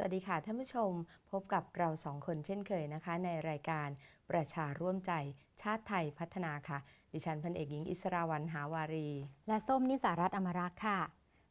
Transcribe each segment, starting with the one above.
สวัสดีค่ะท่านผู้ชมพบกับเราสองคนเช่นเคยนะคะ ในรายการประชาร่วมใจชาติไทยพัฒนาค่ะ ดิฉันพันเอกหญิงอิสราวันหาวารี และส้มนิสารัตน์อมรักษ์ค่ะ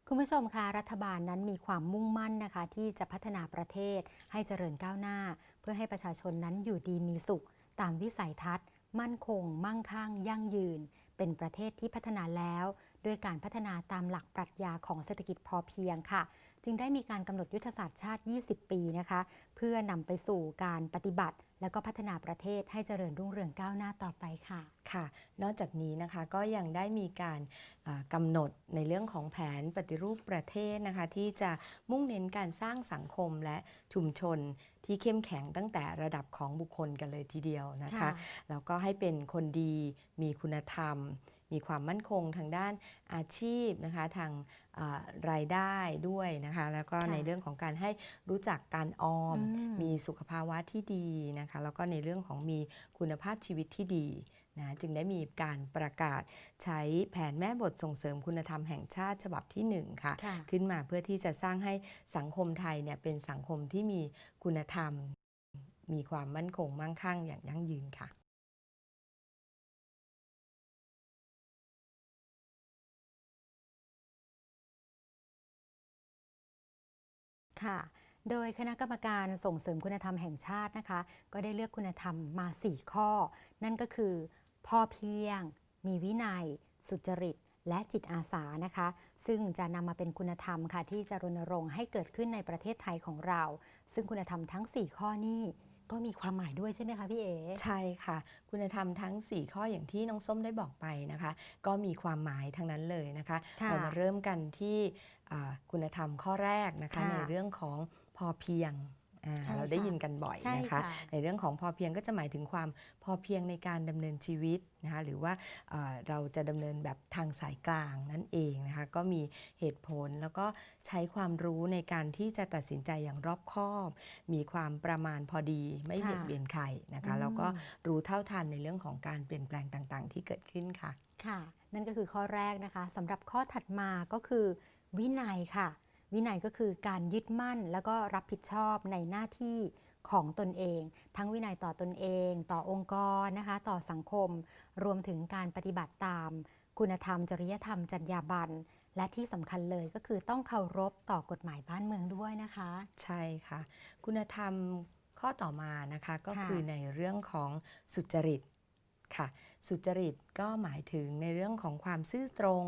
คุณผู้ชมคะรัฐบาลนั้นมีความมุ่งมั่นนะคะ ที่จะพัฒนาประเทศให้เจริญก้าวหน้า เพื่อให้ประชาชนนั้นอยู่ดีมีสุข ตามวิสัยทัศน์ มั่นคง มั่งคั่ง ยั่งยืน เป็นประเทศที่พัฒนาแล้ว ด้วยการพัฒนาตามหลักปรัชญาของเศรษฐกิจพอเพียงค่ะ จึงได้มีการกำหนดยุทธศาสตร์ชาติ 20 ปีนะคะ เพื่อนำไปสู่การปฏิบัติ และก็พัฒนาประเทศให้เจริญรุ่งเรืองก้าวหน้าต่อไปค่ะ ค่ะ นอกจากนี้นะคะก็ยังได้มีการอ่ากำหนดในเรื่องของแผนปฏิรูปประเทศนะคะ ที่จะมุ่งเน้นการสร้างสังคมและชุมชนที่เข้มแข็งตั้งแต่ระดับของบุคคลกันเลยทีเดียวนะคะค่ะแล้วก็ให้เป็นคนดีมีคุณธรรม มีความมั่นคงทางด้านอาชีพนะคะทางอ่ารายได้ด้วยนะคะ แล้วก็ค่ะในเรื่องของการให้รู้จักการออมอืมมีสุขภาวะที่ดีนะคะแล้วก็ในเรื่องของมีคุณภาพชีวิตที่ดีนะจึงได้มีการประกาศใช้แผนแม่บทส่งเสริมคุณธรรมแห่งชาติฉบับที่ 1 ค่ะค่ะขึ้นมาเพื่อที่จะสร้างให้สังคมไทยเนี่ยเป็นสังคมที่มีคุณธรรม มีความมั่นคงมั่งคั่งอย่างยั่งยืนค่ะ ค่ะโดยคณะกรรมการส่งเสริมคุณธรรมแห่งชาตินะคะ ก็ได้เลือกคุณธรรมมา 4 ข้อ นั่นก็คือ พอเพียง มีวินัย สุจริต และจิตอาสานะคะ ซึ่งจะนำมาเป็นคุณธรรมค่ะ ที่จะรณรงค์ให้เกิดขึ้นในประเทศไทยของเรา ซึ่งคุณธรรมทั้ง 4 ข้อนี้ ก็มีความหมายด้วยใช่ไหมคะพี่เอ๋ใช่ค่ะ คุณธรรมทั้ง 4 ข้ออย่างที่น้องส้มได้บอกไปนะคะ ก็มีความหมายทั้งนั้นเลยนะคะค่ะเรามาเริ่มกันที่อ่าคุณธรรมข้อแรกนะคะค่ะในเรื่องของพอเพียงอ่าใช่ เราได้ค่ะยินกันบ่อยใช่นะคะค่ะในเรื่องของพอเพียงก็จะหมายถึงความพอเพียงในการดำเนินชีวิตนะคะหรือว่าเอ่อเราจะดำเนินแบบทางสายกลางนั่นเองนะคะก็มีเหตุผลแล้วก็ใช้ความรู้ในการที่จะตัดสินใจอย่างรอบคอบ มีความประมาณพอดีไม่ค่ะเบียดเบียนใครนะคะอืมแล้วก็รู้เท่าทันในเรื่องของการเปลี่ยนแปลงต่างๆ ที่เกิดขึ้นค่ะค่ะ นั่นก็คือข้อแรกนะคะสำหรับข้อถัดมาก็คือวินัยค่ะ วินัยก็คือการยึดมั่นแล้วก็รับผิดชอบในหน้าที่ของตนเอง ทั้งวินัยต่อตนเอง ต่อองค์กรนะคะ ต่อสังคม รวมถึงการปฏิบัติตาม คุณธรรม จริยธรรม จรรยาบรรณและที่สำคัญเลยก็คือต้องเคารพต่อกฎหมายบ้านเมืองด้วยนะคะ ใช่ค่ะ คุณธรรมข้อต่อมานะคะก็ค่ะคือในเรื่องของสุจริตค่ะ สุจริตก็หมายถึงในเรื่องของความซื่อตรง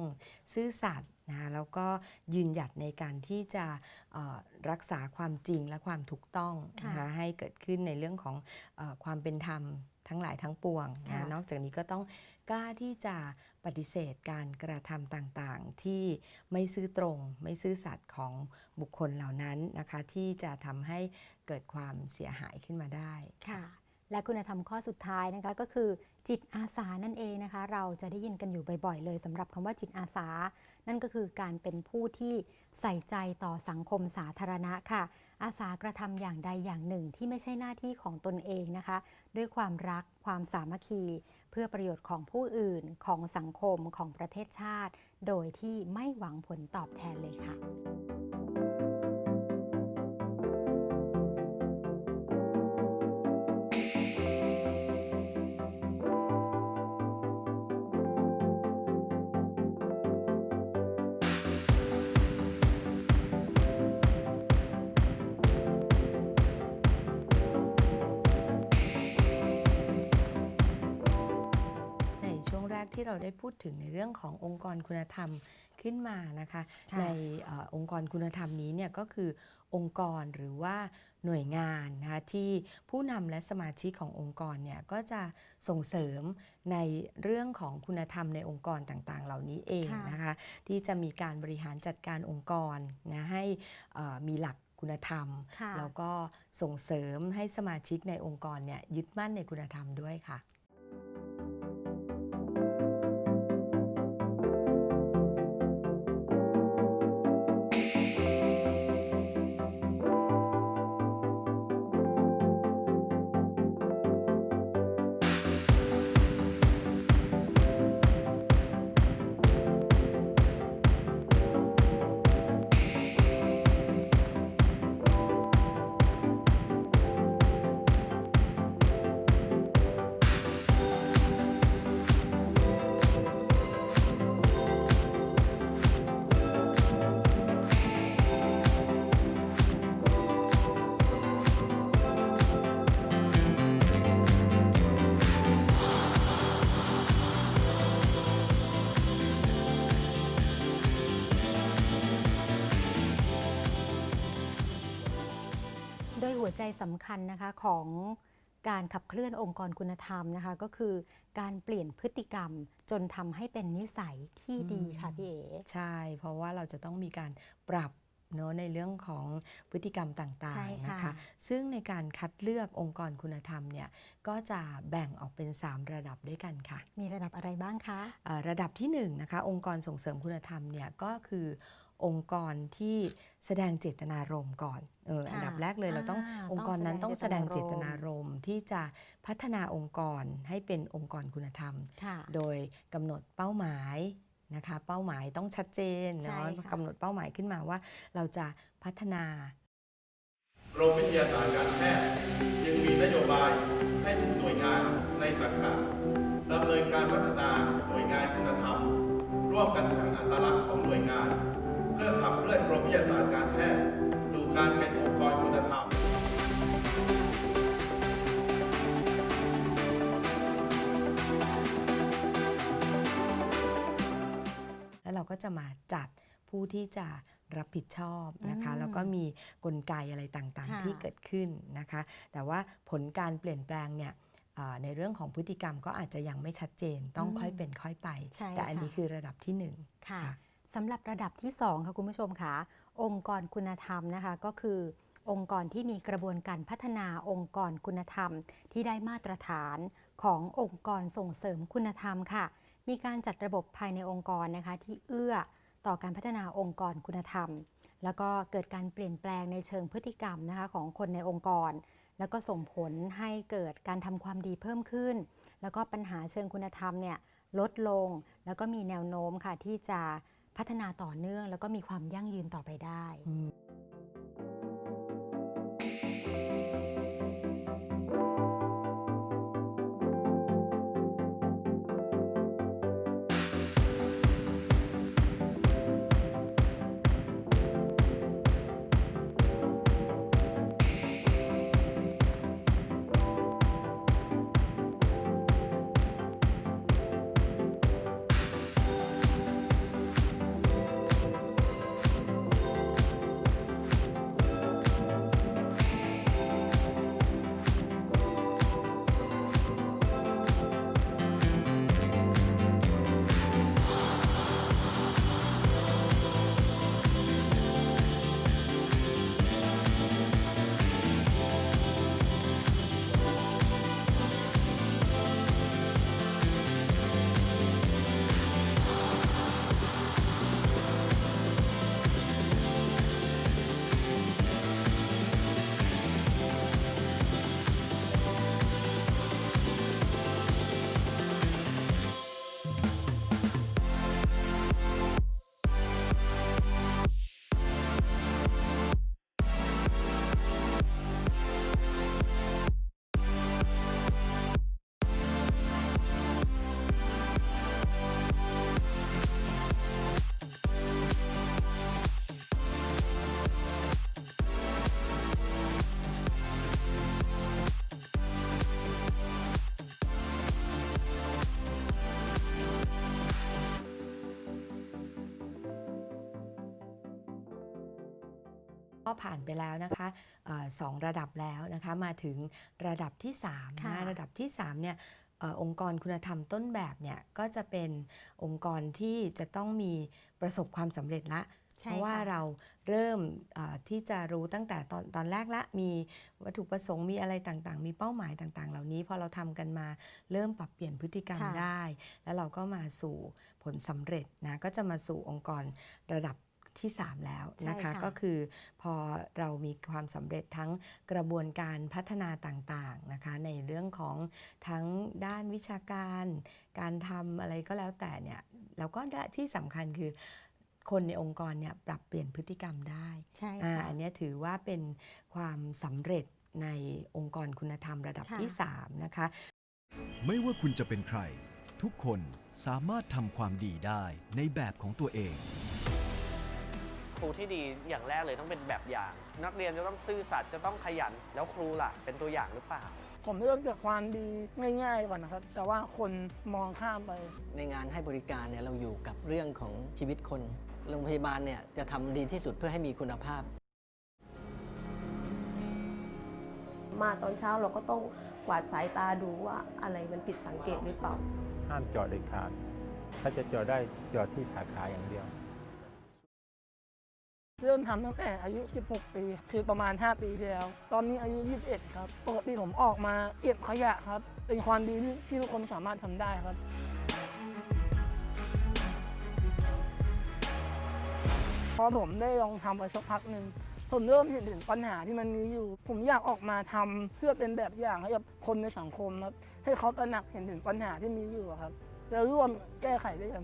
ซื่อสัตย์ นะคะแล้วก็ยืนหยัดในการที่จะเอ่อรักษาความจริงและความถูกต้องนะคะค่ะให้เกิดขึ้นในเรื่องของเออความเป็นธรรมทั้งหลายทั้งปวงนะค่ะนอกจากนี้ก็ต้องกล้าที่จะปฏิเสธการกระทำต่างๆ ที่ไม่ซื่อตรง ไม่ซื่อสัตย์ของบุคคลเหล่านั้นนะคะที่จะทำให้เกิดความเสียหายขึ้นมาได้ค่ะและคุณธรรมข้อสุดท้ายนะคะก็คือ จิตอาสานั่นเองนะคะ เราจะได้ยินกันอยู่บ่อยๆเลยสำหรับคำว่าจิตอาสา นั่นก็คือการเป็นผู้ที่ใส่ใจต่อสังคมสาธารณะค่ะ อาสากระทำอย่างใดอย่างหนึ่งที่ไม่ใช่หน้าที่ของตนเองนะคะ ด้วยความรักความสามัคคี เพื่อประโยชน์ของผู้อื่นของสังคมของประเทศชาติ โดยที่ไม่หวังผลตอบแทนเลยค่ะ ที่เราได้พูดถึงในเรื่องขององค์กรคุณธรรมขึ้นมานะคะค่ะในเออองค์กรคุณธรรมนี้เนี่ยก็คือองค์กรหรือว่าหน่วยงานนะคะที่ผู้นำและสมาชิกขององค์กรเนี่ยก็จะส่งเสริมในเรื่องของคุณธรรมในองค์กรต่างๆ เหล่านี้เองค่ะนะคะที่จะมีการบริหารจัดการองค์กรนะให้เอ่อมีหลักคุณธรรมค่ะแล้วก็ส่งเสริมให้สมาชิกในองค์กรเนี่ยยึดมั่นในคุณธรรมด้วยค่ะ วใจสำคัญนะคะของการขับเคลื่อนองค์กรคุณธรรมนะคะก็คือการเปลี่ยนพฤติกรรมจนทำให้เป็นนิสัยที่ดีค่ะพี่เอ๋ใช่ เพราะว่าเราจะต้องมีการปรับเนอะในเรื่องของพฤติกรรมต่าใช่งๆค่ะนะคะ ซึ่งในการคัดเลือกองค์กรคุณธรรมเนี่ยก็จะแบ่งออกเป็น 3 ระดับด้วยกันค่ะ มีระดับอะไรบ้างคะอ่าระดับที่1นะคะองค์กรส่งเสริมคุณธรรมเนี่ยก็คือ องค์กรที่แสดงเจตนารมณ์ก่อนเออค่ะอันดับแรกเลยเราต้องอ่าองค์กรนั้นต้ต้อองงแสแสดดงงเจเจตตนานารรมณ์มณ์ที่จะพัฒนาองค์กรให้เป็นองค์กรคุณธรรมค่ะโดยกำหนดเป้าหมายนะคะเป้าหมายต้องชัดเจนใช่เนาะค่ะกำหนดเป้าหมายขึ้นมาว่า เราจะพัฒนากรมวิทยาศาสตร์การแพทย์ยังมีนโยบายให้ทุกหน่วยงานในสังกัดดำเนินการพัฒนาหน่วยงานคุณธรรม ร่วมกันสร้างอัตลักษณ์ของหน่วยงาน วิทยาศาสตร์การแพทย์สู่การเป็นองค์กรคุณธรรมแล้วเราก็จะมาจัดผู้ที่จะรับผิดชอบนะคะอืมแล้วก็มีกลไกอะไรต่างค่ะๆที่เกิดขึ้นนะคะ แต่ว่าผลการเปลี่ยนแปลงเนี่ยอ่าในเรื่องของพฤติกรรมก็อาจจะยังไม่ชัดเจนต้องค่อยเป็นค่อยไปใช่แต่อันนี้ค่ะคือระดับที่หนึ่งค่ะค่ะ สำหรับระดับที่ 2 ค่ะคุณผู้ชมค่ะ องค์กรคุณธรรมนะคะก็คือองค์กรที่มีกระบวนการพัฒนาองค์กรคุณธรรม ที่ได้มาตรฐานขององค์กรส่งเสริมคุณธรรมค่ะ มีการจัดระบบภายในองค์กรนะคะ ที่เอื้อต่อการพัฒนาองค์กรคุณธรรม แล้วก็เกิดการเปลี่ยนแปลงในเชิงพฤติกรรมนะคะของคนในองค์กร แล้วก็ส่งผลให้เกิดการทำความดีเพิ่มขึ้น แล้วก็ปัญหาเชิงคุณธรรมเนี่ยลดลง แล้วก็มีแนวโน้มค่ะที่จะ พัฒนาต่อเนื่องแล้วก็มีความยั่งยืนต่อไปได้ ก็ผ่านไปแล้วนะคะเออสองระดับแล้วนะคะมาถึงระดับที่3ค่ะนะระดับที่3เนี่ยเออองค์กรคุณธรรมต้นแบบเนี่ยก็จะเป็นองค์กรที่จะต้องมีประสบความสำเร็จละใช่เพราะว่าค่ะเราเริ่มเอ่อที่จะรู้ตั้งแต่ตอนตอนแรกละมีวัตถุประสงค์มีอะไรต่างๆ มีเป้าหมายต่างๆ เหล่านี้พอเราทำกันมาเริ่มปรับเปลี่ยนพฤติกรรมค่ะได้ แล้วเราก็มาสู่ผลสำเร็จนะก็จะมาสู่องค์กรระดับ ที่ 3 แล้วนะคะใช่ค่ะก็คือพอเรามีความสำเร็จทั้งกระบวนการพัฒนาต่างๆนะคะในเรื่องของทั้งด้านวิชาการ การทำอะไรก็แล้วแต่เนี่ยแล้วก็ที่สำคัญคือคนในองค์กรเนี่ยปรับเปลี่ยนพฤติกรรมได้ใช่อ่าค่ะอันเนี้ยถือว่าเป็นความสำเร็จในองค์กรคุณธรรมระดับค่ะที่ 3 นะคะ ไม่ว่าคุณจะเป็นใคร ทุกคนสามารถทำความดีได้ในแบบของตัวเอง ครูที่ดีอย่างแรกเลยต้องเป็นแบบอย่าง นักเรียนจะต้องซื่อสัตย์จะต้องขยันแล้วครูล่ะ เป็นตัวอย่างหรือเปล่า ผมเลือกจากความดีง่ายๆก่อนนะครับ แต่ว่าคนมองข้ามไป ในงานให้บริการเนี่ยเราอยู่กับเรื่องของชีวิตคน โรงพยาบาลเนี่ยจะทำดีที่สุดเพื่อให้มีคุณภาพ มาตอนเช้าเราก็ต้องกวาดสายตาดูว่าอะไรมันผิดสังเกตหรือเปล่า ห้ามจอดเด็ดขาด ถ้าจะจอดได้จอดที่สาขาอย่างเดียว เริ่มทำตั้งแต่อายุ 16 ปี คือประมาณ 5 ปีที่แล้ว ตอนนี้อายุ 21 ครับ ปกติผมออกมาเก็บขยะครับ เป็นความดีที่ทุกคนสามารถทำได้ครับพอผมได้ลองทำไปสักพักหนึ่งผมเริ่มเห็นถึงปัญหาที่มันมีอยู่ ผมอยากออกมาทำเพื่อเป็นแบบอย่างให้กับคนในสังคมครับ ให้เขาตระหนักเห็นถึงปัญหาที่มีอยู่ครับแล้วร่วมแก้ไขด้วยกัน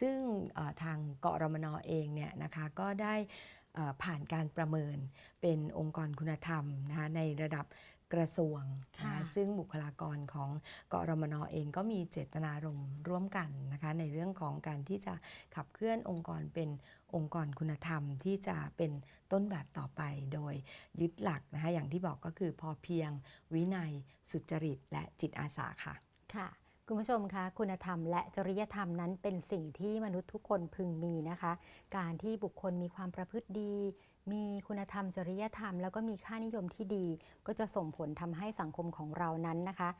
ซึ่งเอ่อทางกรมนเองเนี่ยนะคะก็ได้เอ่อผ่านการประเมินเป็นองค์กรคุณธรรมนะคะในระดับกระทรวงนะค่ะคะซึ่งบุคลากรของกรมนเองก็มีเจตนารมณ์ร่วมกันนะคะในเรื่องของการที่จะขับเคลื่อนองค์กรเป็นองค์กรคุณธรรมที่จะเป็นต้นแบบต่อไปโดยยึดหลักนะคะอย่างที่บอกก็คือพอเพียงวินัยสุจริตและจิตอาสาค่ะค่ะ คุณผู้ชมคะคุณธรรมและจริยธรรมนั้นเป็นสิ่งที่มนุษย์ทุกคนพึงมีนะคะ การที่บุคคลมีความประพฤติดี มีคุณธรรมจริยธรรม แล้วก็มีค่านิยมที่ดี ก็จะส่งผลทำให้สังคมของเรานั้นนะคะ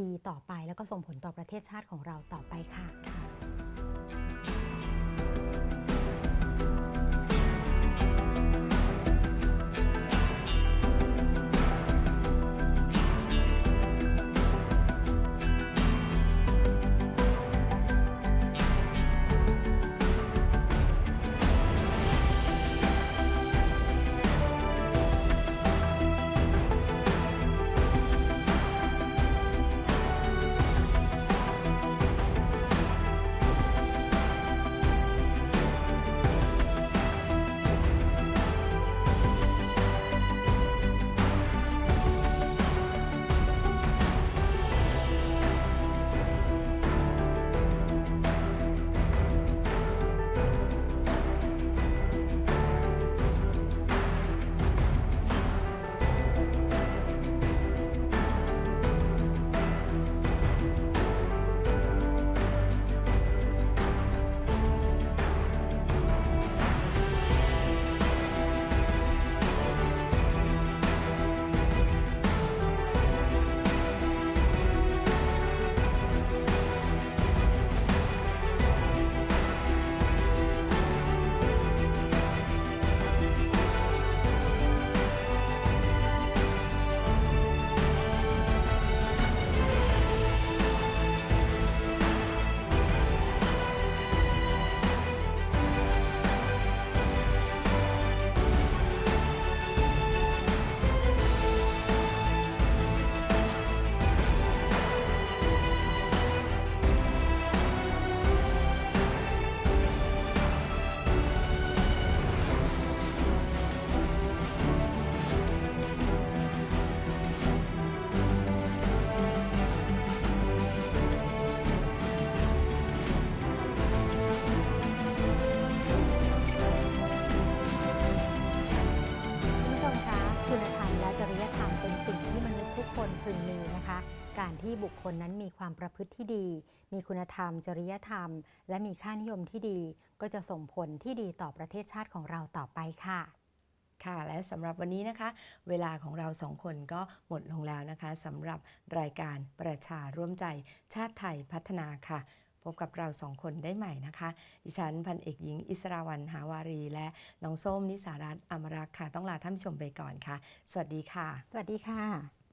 ดีต่อไปแล้วก็ส่งผลต่อประเทศชาติของเราต่อไปค่ะ ที่บุคคลนั้นมีความประพฤติที่ดี มีคุณธรรม จริยธรรม และมีค่านิยมที่ดี ก็จะส่งผลที่ดีต่อประเทศชาติของเราต่อไปค่ะค่ะและสำหรับวันนี้นะคะ เวลาของเราสองคนก็หมดลงแล้วนะคะสำหรับรายการประชาร่วมใจชาติไทยพัฒนาค่ะ พบกับเราสองคนได้ใหม่นะคะ ดิฉันพันเอกหญิง อิสราวันหาวารี และน้องส้มนิสารัตน์อมรักษ์ค่ะ ต้องลาท่านผู้ชมไปก่อนค่ะ สวัสดีค่ะ สวัสดีค่ะ